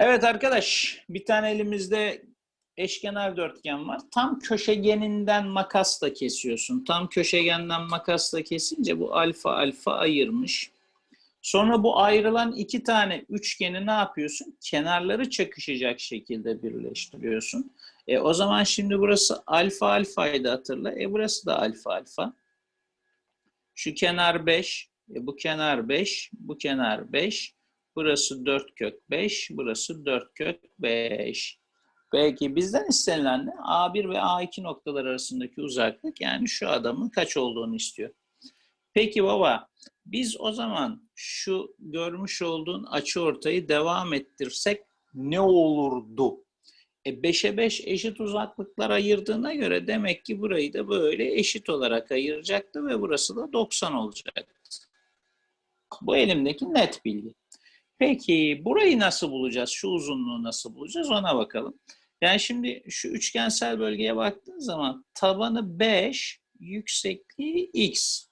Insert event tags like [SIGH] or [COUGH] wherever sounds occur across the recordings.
Evet arkadaş, bir tane elimizde eşkenar dörtgen var. Tam köşegeninden makasla kesiyorsun. Tam köşegenden makasla kesince bu alfa alfa ayırmış. Sonra bu ayrılan iki tane üçgeni ne yapıyorsun? Kenarları çakışacak şekilde birleştiriyorsun. E, o zaman şimdi burası alfa alfaydı hatırla. E burası da alfa alfa. Şu kenar 5, e, bu kenar 5, bu kenar 5. Burası 4 kök 5, burası 4 kök 5. Peki bizden istenilen ne? A1 ve A2 noktalar arasındaki uzaklık yani şu adamın kaç olduğunu istiyor. Peki baba biz o zaman şu görmüş olduğun açı ortayı devam ettirsek ne olurdu? E 5'e 5 eşit uzaklıklar ayırdığına göre demek ki burayı da böyle eşit olarak ayıracaktı ve burası da 90 olacaktı. Bu elimdeki net bilgi. Peki burayı nasıl bulacağız? Şu uzunluğu nasıl bulacağız? Ona bakalım. Yani şimdi şu üçgensel bölgeye baktığın zaman tabanı 5, yüksekliği x.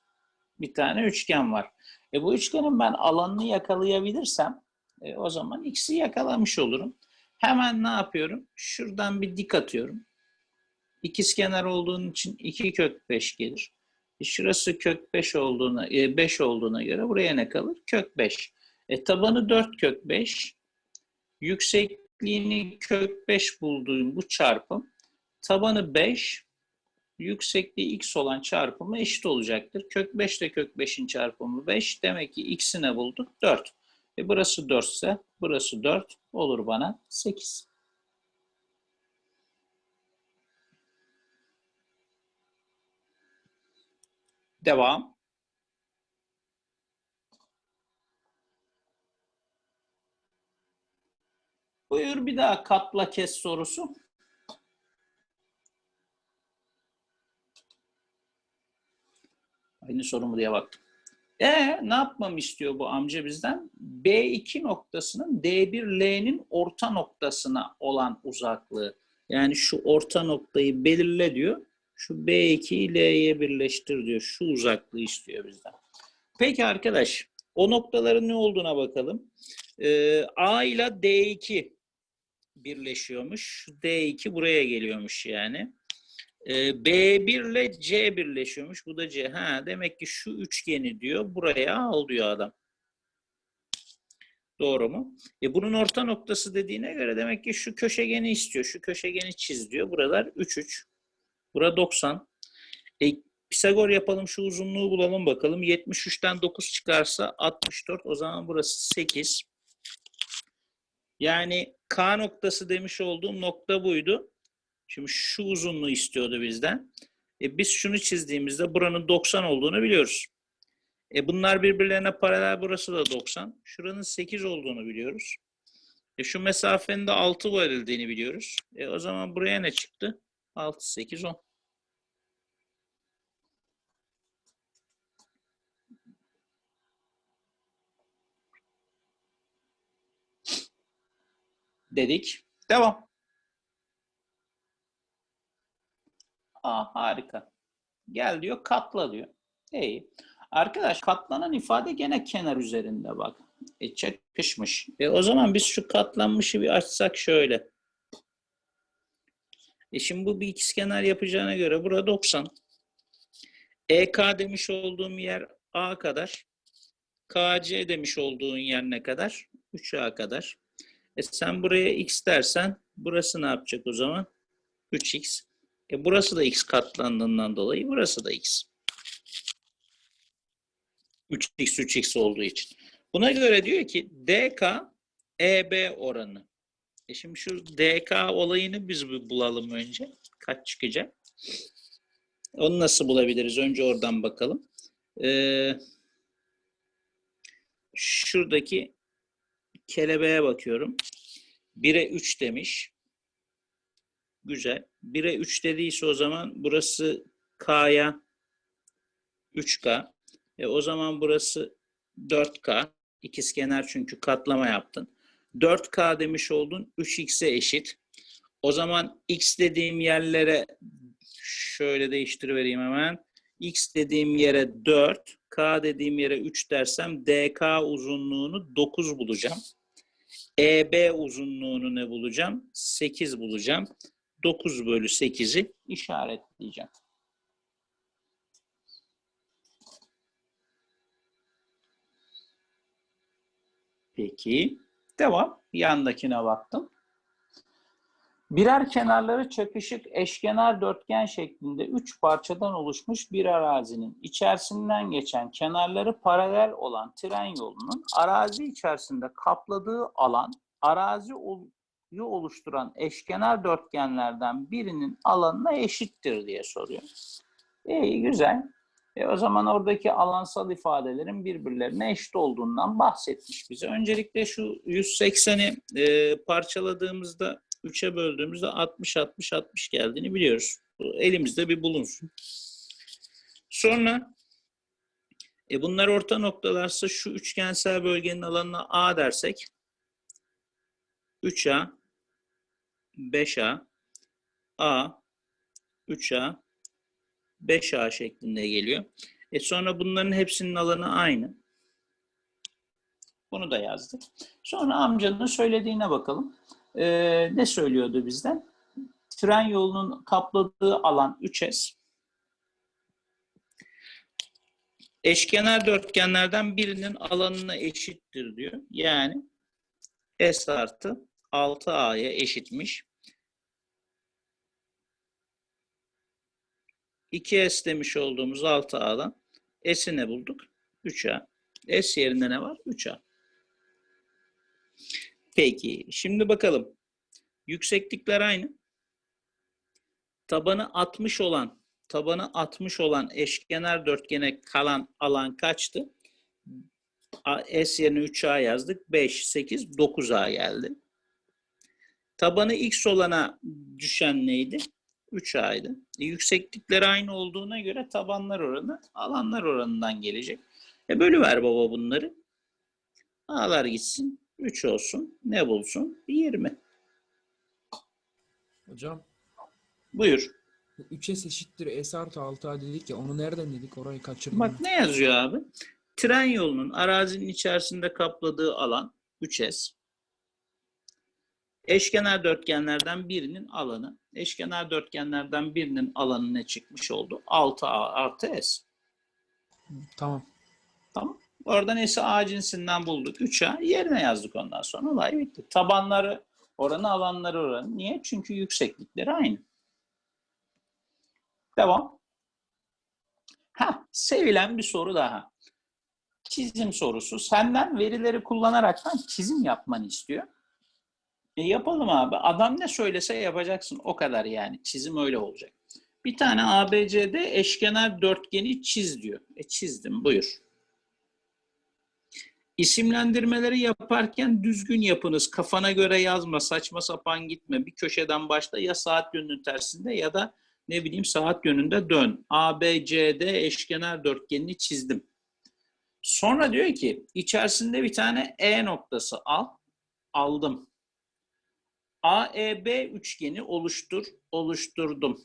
Bir tane üçgen var. E bu üçgenin ben alanını yakalayabilirsem e, o zaman x'i yakalamış olurum. Hemen ne yapıyorum? Şuradan bir dik atıyorum. İkizkenar olduğun için 2 kök 5 gelir. E şurası kök 5 olduğuna, e, 5 olduğuna göre buraya ne kalır? Kök 5. E tabanı 4 kök 5. Yüksekliğini kök 5 bulduğum bu çarpım tabanı 5, yüksekliği x olan çarpımı eşit olacaktır. Kök 5 ile kök 5'in çarpımı 5. Demek ki x'i ne bulduk? 4. E burası 4 ise burası 4 olur bana 8. Devam. Buyur bir daha katla kes sorusu. Aynı soru mu diye baktım. E ne yapmamı istiyor bu amca bizden? B2 noktasının D1L'nin orta noktasına olan uzaklığı. Yani şu orta noktayı belirle diyor. Şu B2'yi L'ye birleştir diyor. Şu uzaklığı istiyor bizden. Peki arkadaş, o noktaların ne olduğuna bakalım. Ee, A ile D2 birleşiyormuş. D2 buraya geliyormuş yani. Ee, B1 ile C birleşiyormuş. Bu da C. Ha, demek ki şu üçgeni diyor. Buraya al diyor adam. Doğru mu? E bunun orta noktası dediğine göre demek ki şu köşegeni istiyor. Şu köşegeni çiz diyor. Buralar 3 3. Bura 90. E, Pisagor yapalım şu uzunluğu bulalım bakalım. 73'ten 9 çıkarsa 64. O zaman burası 8. Yani K noktası demiş olduğum nokta buydu. Şimdi şu uzunluğu istiyordu bizden. E biz şunu çizdiğimizde buranın 90 olduğunu biliyoruz. E bunlar birbirlerine paralel burası da 90. Şuranın 8 olduğunu biliyoruz. E şu mesafenin de 6 verildiğini biliyoruz. E o zaman buraya ne çıktı? 6, 8, 10. Dedik. Devam. Aa, harika. Gel diyor, katla diyor. İyi. Arkadaş katlanan ifade gene kenar üzerinde bak. E çakışmış. E o zaman biz şu katlanmışı bir açsak şöyle. E şimdi bu bir ikizkenar yapacağına göre burada 90. EK demiş olduğum yer A kadar. KC demiş olduğun yer ne kadar? 3A kadar. E sen buraya x dersen burası ne yapacak o zaman? 3x. E burası da x katlandığından dolayı burası da x. 3x 3x olduğu için. Buna göre diyor ki DK EB oranı. E şimdi şu DK olayını biz bir bulalım önce. Kaç çıkacak? Onu nasıl bulabiliriz? Önce oradan bakalım. Ee, şuradaki kelebeğe bakıyorum. 1'e 3 demiş. Güzel. 1'e 3 dediyse o zaman burası K'ya 3K. E o zaman burası 4K. İkizkenar çünkü katlama yaptın. 4K demiş oldun. 3X'e eşit. O zaman X dediğim yerlere şöyle değiştirivereyim hemen. X dediğim yere 4, K dediğim yere 3 dersem DK uzunluğunu 9 bulacağım. EB uzunluğunu ne bulacağım? 8 bulacağım. 9 bölü 8'i işaretleyeceğim. Peki. Devam. Yandakine baktım. Birer kenarları çakışık eşkenar dörtgen şeklinde üç parçadan oluşmuş bir arazinin içerisinden geçen kenarları paralel olan tren yolunun arazi içerisinde kapladığı alan arazi oluşturan eşkenar dörtgenlerden birinin alanına eşittir diye soruyor. İyi güzel. E o zaman oradaki alansal ifadelerin birbirlerine eşit olduğundan bahsetmiş bize. Öncelikle şu 180'i e, parçaladığımızda 3'e böldüğümüzde 60 60 60 geldiğini biliyoruz. Bu elimizde bir bulunsun. Sonra e bunlar orta noktalarsa şu üçgensel bölgenin alanına A dersek 3A 5A A 3A 5A şeklinde geliyor. E sonra bunların hepsinin alanı aynı. Bunu da yazdık. Sonra amcanın söylediğine bakalım. Ee, ne söylüyordu bizden? Tren yolunun kapladığı alan 3S. Eşkenar dörtgenlerden birinin alanına eşittir diyor. Yani S artı 6A'ya eşitmiş. 2S demiş olduğumuz 6A'dan S'i ne bulduk? 3A. S yerinde ne var? 3A. Peki, şimdi bakalım. Yükseklikler aynı. Tabanı 60 olan, tabanı 60 olan eşkenar dörtgene kalan alan kaçtı? S yerine 3A yazdık. 5, 8, 9A geldi. Tabanı X olana düşen neydi? 3A'ydı. E, yükseklikleri aynı olduğuna göre tabanlar oranı alanlar oranından gelecek. E bölüver baba bunları. A'lar gitsin. 3 olsun. Ne bulsun? 20. Hocam Buyur. 3S eşittir S artı 6A dedik ya onu nereden dedik orayı kaçırdım. Bak ne yazıyor abi? Tren yolunun arazinin içerisinde kapladığı alan 3S. Eşkenar dörtgenlerden birinin alanı. Eşkenar dörtgenlerden birinin alanı ne çıkmış oldu? 6A artı S. Tamam. Tamam. Oradan S'i A cinsinden bulduk. 3A yerine yazdık ondan sonra. Olay bitti. Tabanları oranı, alanları oranı. Niye? Çünkü yükseklikleri aynı. Devam. Ha, sevilen bir soru daha. Çizim sorusu. Senden verileri kullanaraktan çizim yapmanı istiyor. E yapalım abi. Adam ne söylese yapacaksın. O kadar yani. Çizim öyle olacak. Bir tane ABCD eşkenar dörtgeni çiz diyor. E çizdim. Buyur. İsimlendirmeleri yaparken düzgün yapınız. Kafana göre yazma, saçma sapan gitme. Bir köşeden başla ya saat yönünün tersinde ya da ne bileyim saat yönünde dön. ABCD eşkenar dörtgenini çizdim. Sonra diyor ki içerisinde bir tane E noktası al. Aldım. AEB üçgeni oluştur, oluşturdum.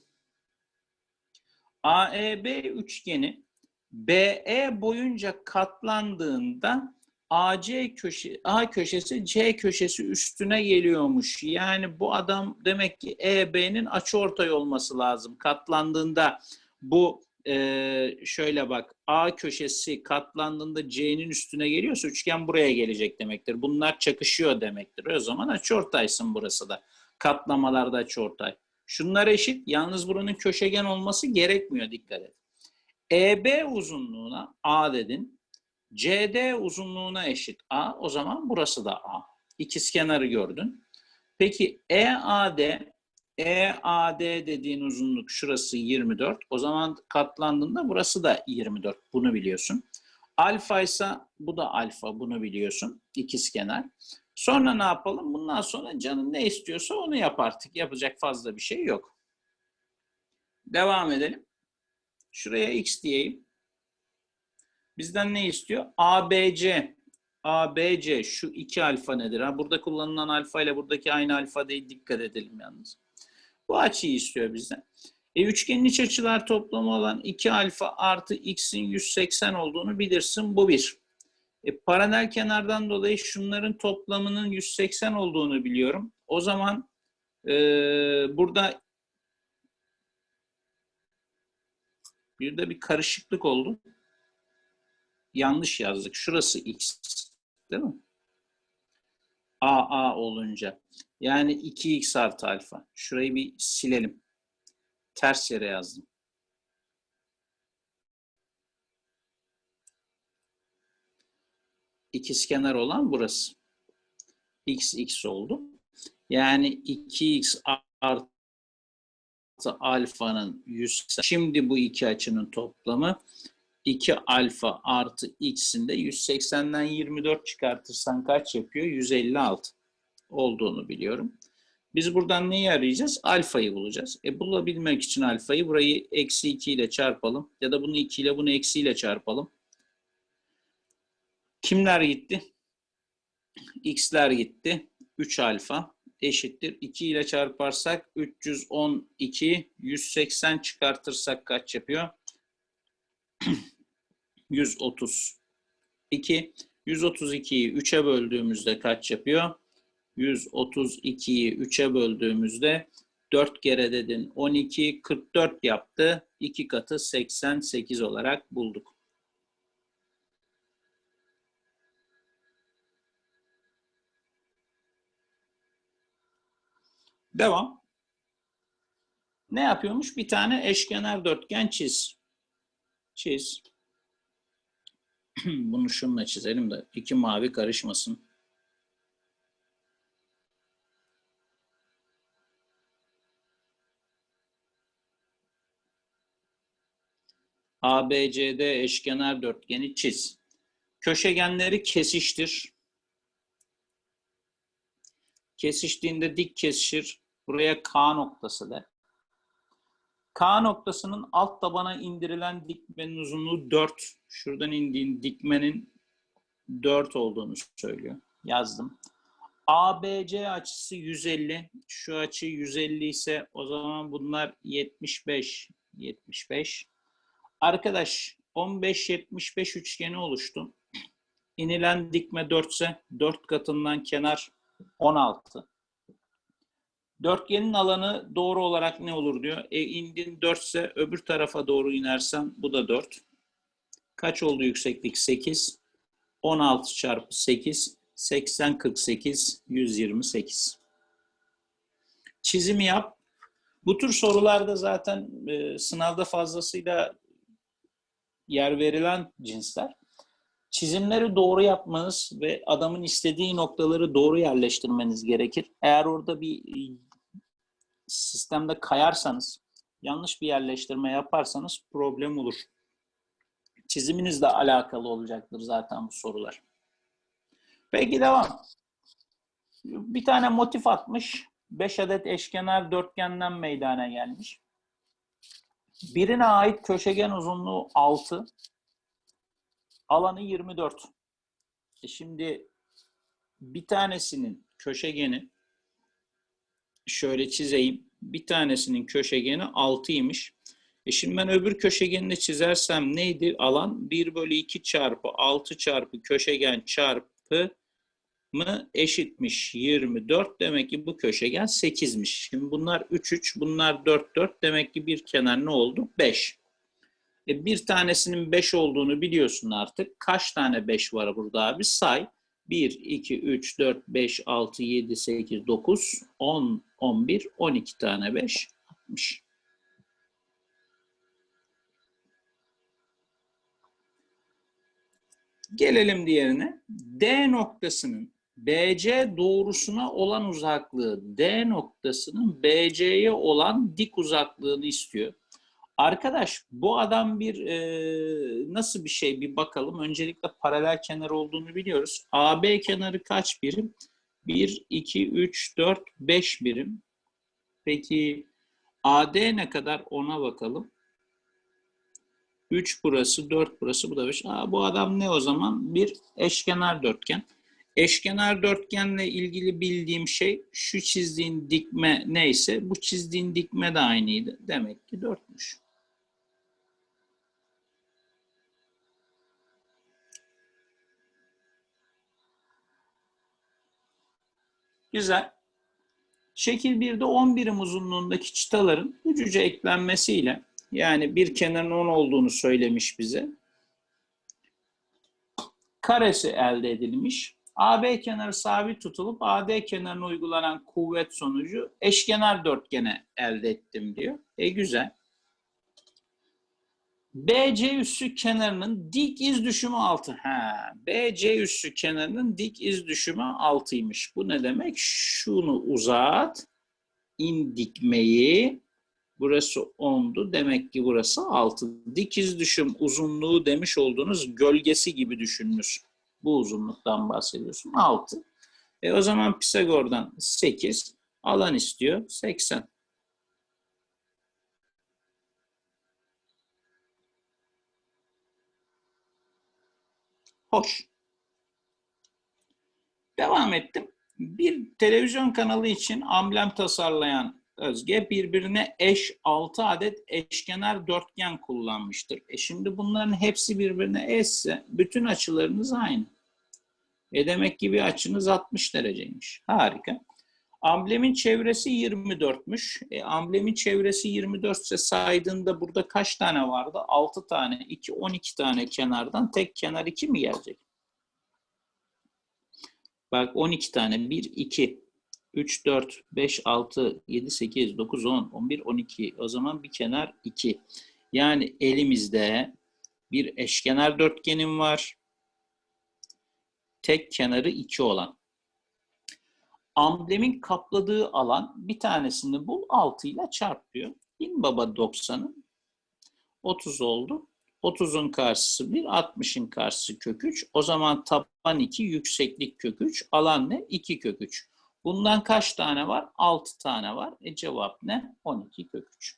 AEB üçgeni BE boyunca katlandığında AC köşe A köşesi C köşesi üstüne geliyormuş. Yani bu adam demek ki EB'nin açıortay olması lazım. Katlandığında bu e, şöyle bak A köşesi katlandığında C'nin üstüne geliyorsa üçgen buraya gelecek demektir. Bunlar çakışıyor demektir. O zaman açıortaysın burası da. Katlamalarda açıortay. Şunlar eşit. Yalnız buranın köşegen olması gerekmiyor. Dikkat et. EB uzunluğuna A dedin. CD uzunluğuna eşit A. O zaman burası da A. İkizkenarı gördün. Peki EAD EAD dediğin uzunluk şurası 24. O zaman katlandığında burası da 24. Bunu biliyorsun. Alfa ise bu da alfa. Bunu biliyorsun. İkizkenar. Sonra ne yapalım? Bundan sonra canın ne istiyorsa onu yap artık. Yapacak fazla bir şey yok. Devam edelim. Şuraya x diyeyim. Bizden ne istiyor? ABC. ABC şu iki alfa nedir? Ha, burada kullanılan alfa ile buradaki aynı alfa değil. Dikkat edelim yalnız. Bu açıyı istiyor bizden. E, üçgenin iç açılar toplamı olan 2 alfa artı x'in 180 olduğunu bilirsin. Bu bir. E, paralel kenardan dolayı şunların toplamının 180 olduğunu biliyorum. O zaman e, burada burada bir karışıklık oldu. Yanlış yazdık. Şurası x. Değil mi? A A olunca. Yani 2x artı alfa. Şurayı bir silelim. Ters yere yazdım. İkizkenar olan burası. x x oldu. Yani 2x artı alfanın 100. Şimdi bu iki açının toplamı 2 alfa artı x'in de 180'den 24 çıkartırsan kaç yapıyor? 156 olduğunu biliyorum. Biz buradan neyi arayacağız? Alfayı bulacağız. E bulabilmek için alfayı burayı eksi 2 ile çarpalım. Ya da bunu 2 ile bunu eksi ile çarpalım. Kimler gitti? X'ler gitti. 3 alfa eşittir. 2 ile çarparsak 312, 180 çıkartırsak kaç yapıyor? [CLEARS THROAT] 130. 2. 132'yi 3'e böldüğümüzde kaç yapıyor? 132'yi 3'e böldüğümüzde 4 kere dedin 12, 44 yaptı. 2 katı 88 olarak bulduk. Devam. Ne yapıyormuş? Bir tane eşkenar dörtgen çiz. Çiz. [CLEARS THROAT] Bunu şununla çizelim de iki mavi karışmasın. ABCD eşkenar dörtgeni çiz. Köşegenleri kesiştir. Kesiştiğinde dik kesişir. Buraya K noktası de. K noktasının alt tabana indirilen dikmenin uzunluğu 4. Şuradan indiğin dikmenin 4 olduğunu söylüyor. Yazdım. ABC açısı 150. Şu açı 150 ise o zaman bunlar 75. 75. Arkadaş 15-75 üçgeni oluştu. İnilen dikme 4 ise 4 katından kenar 16. Dörtgenin alanı doğru olarak ne olur diyor. E indin 4 ise öbür tarafa doğru inersen bu da 4. Kaç oldu yükseklik? 8. 16 çarpı 8. 80, 48, 128. Çizimi yap. Bu tür sorularda zaten e, sınavda fazlasıyla yer verilen cinsler. Çizimleri doğru yapmanız ve adamın istediği noktaları doğru yerleştirmeniz gerekir. Eğer orada bir sistemde kayarsanız, yanlış bir yerleştirme yaparsanız problem olur. Çiziminizle alakalı olacaktır zaten bu sorular. Peki devam. Bir tane motif atmış. 5 adet eşkenar dörtgenden meydana gelmiş. Birine ait köşegen uzunluğu 6. Alanı 24. E şimdi bir tanesinin köşegeni şöyle çizeyim. Bir tanesinin köşegeni 6'ymış. E şimdi ben öbür köşegenini çizersem neydi? Alan 1 bölü 2 çarpı 6 çarpı köşegen çarpı mı eşitmiş 24. Demek ki bu köşegen 8'miş. Şimdi bunlar 3 3, bunlar 4 4. Demek ki bir kenar ne oldu? 5. E bir tanesinin 5 olduğunu biliyorsun artık. Kaç tane 5 var burada abi? Say. 1, 2, 3, 4, 5, 6, 7, 8, 9, 10, 11, 12 tane 5, 60. Gelelim diğerine. D noktasının BC doğrusuna olan uzaklığı D noktasının BC'ye olan dik uzaklığını istiyor. Arkadaş bu adam bir e, nasıl bir şey bir bakalım. Öncelikle paralel kenar olduğunu biliyoruz. AB kenarı kaç birim? 1, 2, 3, 4, 5 birim. Peki AD ne kadar ona bakalım. 3 burası, 4 burası, bu da 5. Aa, bu adam ne o zaman? Bir eşkenar dörtgen. Eşkenar dörtgenle ilgili bildiğim şey şu çizdiğin dikme neyse bu çizdiğin dikme de aynıydı. Demek ki 4'müş. Güzel. Şekil 1'de 10 birim uzunluğundaki çıtaların ucuca eklenmesiyle yani bir kenarın 10 olduğunu söylemiş bize. Karesi elde edilmiş. AB kenarı sabit tutulup AD kenarına uygulanan kuvvet sonucu eşkenar dörtgene elde ettim diyor. E güzel. BC üssü kenarının dik iz düşümü 6. Ha, BC üssü kenarının dik iz düşümü 6'ymış. Bu ne demek? Şunu uzat. in dikmeyi. Burası 10'du. Demek ki burası 6. Dik iz düşüm uzunluğu demiş olduğunuz gölgesi gibi düşününüz. Bu uzunluktan bahsediyorsun. 6. E o zaman Pisagor'dan 8. Alan istiyor. 80. Hoş. Devam ettim. Bir televizyon kanalı için amblem tasarlayan Özge birbirine eş 6 adet eşkenar dörtgen kullanmıştır. E şimdi bunların hepsi birbirine eşse bütün açılarınız aynı. E demek ki bir açınız 60 dereceymiş. Harika. Amblemin çevresi 24'müş. E, amblemin çevresi 24 ise saydığında burada kaç tane vardı? 6 tane, 2, 12 tane kenardan tek kenar 2 mi gelecek? Bak 12 tane. 1, 2, 3, 4, 5, 6, 7, 8, 9, 10, 11, 12. O zaman bir kenar 2. Yani elimizde bir eşkenar dörtgenim var. Tek kenarı 2 olan. Amblemin kapladığı alan bir tanesini bul 6 ile çarp diyor. Baba 90'ı. 30 oldu. 30'un karşısı 1, 60'ın karşısı kök 3. O zaman taban 2, yükseklik kök 3. Alan ne? 2 kök 3. Bundan kaç tane var? 6 tane var. E cevap ne? 12 kök 3.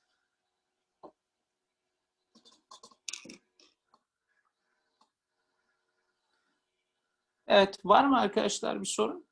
Evet, var mı arkadaşlar bir sorun?